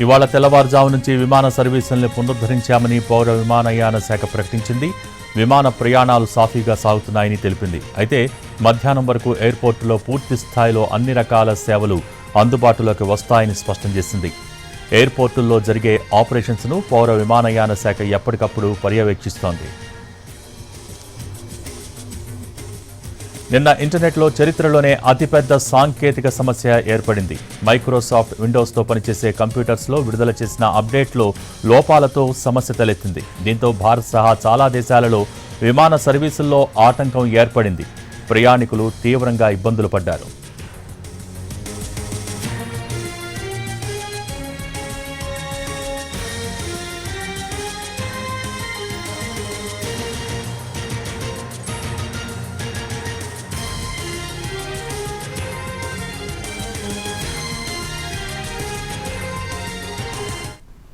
ఇవాళ తెల్లవారుజాము నుంచి విమాన సర్వీసుల్ని పునరుద్ధరించామని పౌర విమానయాన శాఖ ప్రకటించింది. విమాన ప్రయాణాలు సాఫీగా సాగుతున్నాయని తెలిపింది. అయితే మధ్యాహ్నం వరకు ఎయిర్పోర్టులో పూర్తి స్థాయిలో అన్ని రకాల సేవలు అందుబాటులోకి వస్తాయని స్పష్టం చేసింది. ఎయిర్పోర్టుల్లో జరిగే ఆపరేషన్స్ను పౌర విమానయాన శాఖ ఎప్పటికప్పుడు పర్యవేక్షిస్తోంది. నిన్న ఇంటర్నెట్లో చరిత్రలోనే అతిపెద్ద సాంకేతిక సమస్య ఏర్పడింది. మైక్రోసాఫ్ట్ విండోస్తో పనిచేసే కంప్యూటర్స్లో విడుదల చేసిన అప్డేట్లో లోపాలతో సమస్య తలెత్తింది. దీంతో భారత్ సహా చాలా దేశాలలో విమాన సర్వీసుల్లో ఆటంకం ఏర్పడింది. ప్రయాణికులు తీవ్రంగా ఇబ్బందులు పడ్డారు.